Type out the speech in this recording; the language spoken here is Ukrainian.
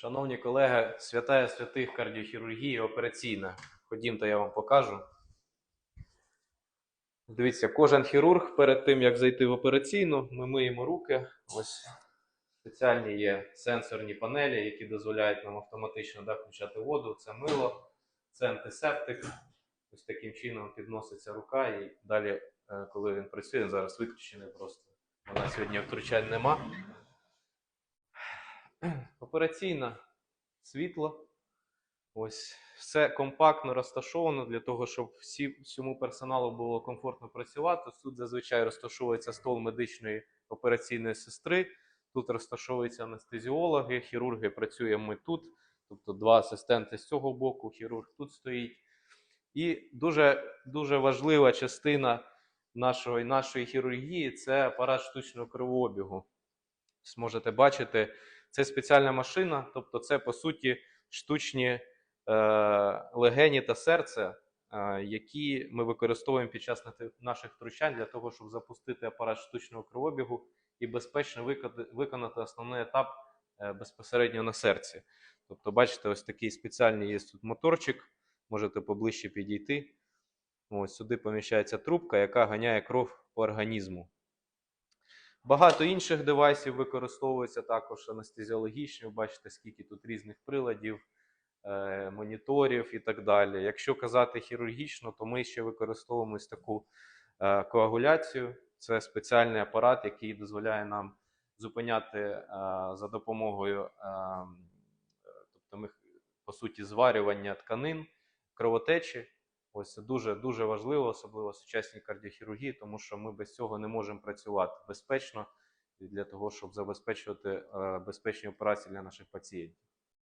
Шановні колеги, святая святих кардіохірургії операційна. Ходімте, я вам покажу. Дивіться, кожен хірург перед тим, як зайти в операційну, ми миємо руки. Ось спеціальні є сенсорні панелі, які дозволяють нам автоматично да, включати воду. Це мило, це антисептик. Ось таким чином підноситься рука, і далі, е, коли він працює, зараз виключений просто. Нас сьогодні втручань нема. Операційна світло. Ось все компактно розташовано для того, щоб всі, всьому персоналу було комфортно працювати. Тут зазвичай розташовується стол медичної операційної сестри. Тут розташовуються анестезіологи, хірурги працюємо ми тут. Тобто два асистенти з цього боку, хірург тут стоїть. І дуже, дуже важлива частина нашої, нашої хірургії це апарат штучного кровообігу. Ось Можете бачити, це спеціальна машина, тобто це по суті штучні е, легені та серце, е, які ми використовуємо під час наших втручань для того, щоб запустити апарат штучного кровообігу і безпечно виконати основний етап е, безпосередньо на серці. Тобто, бачите, ось такий спеціальний є тут моторчик, можете поближче підійти. Ось сюди поміщається трубка, яка ганяє кров по організму. Багато інших девайсів використовується також анестезіологічні. Ви бачите, скільки тут різних приладів, е, моніторів і так далі. Якщо казати хірургічно, то ми ще використовуємо ось таку е, коагуляцію. Це спеціальний апарат, який дозволяє нам зупиняти е, за допомогою, е, тобто ми, по суті, зварювання тканин, кровотечі. Ось це дуже дуже важливо, особливо в сучасній кардіохірургії, тому що ми без цього не можемо працювати безпечно для того, щоб забезпечувати е, безпечні операції для наших пацієнтів.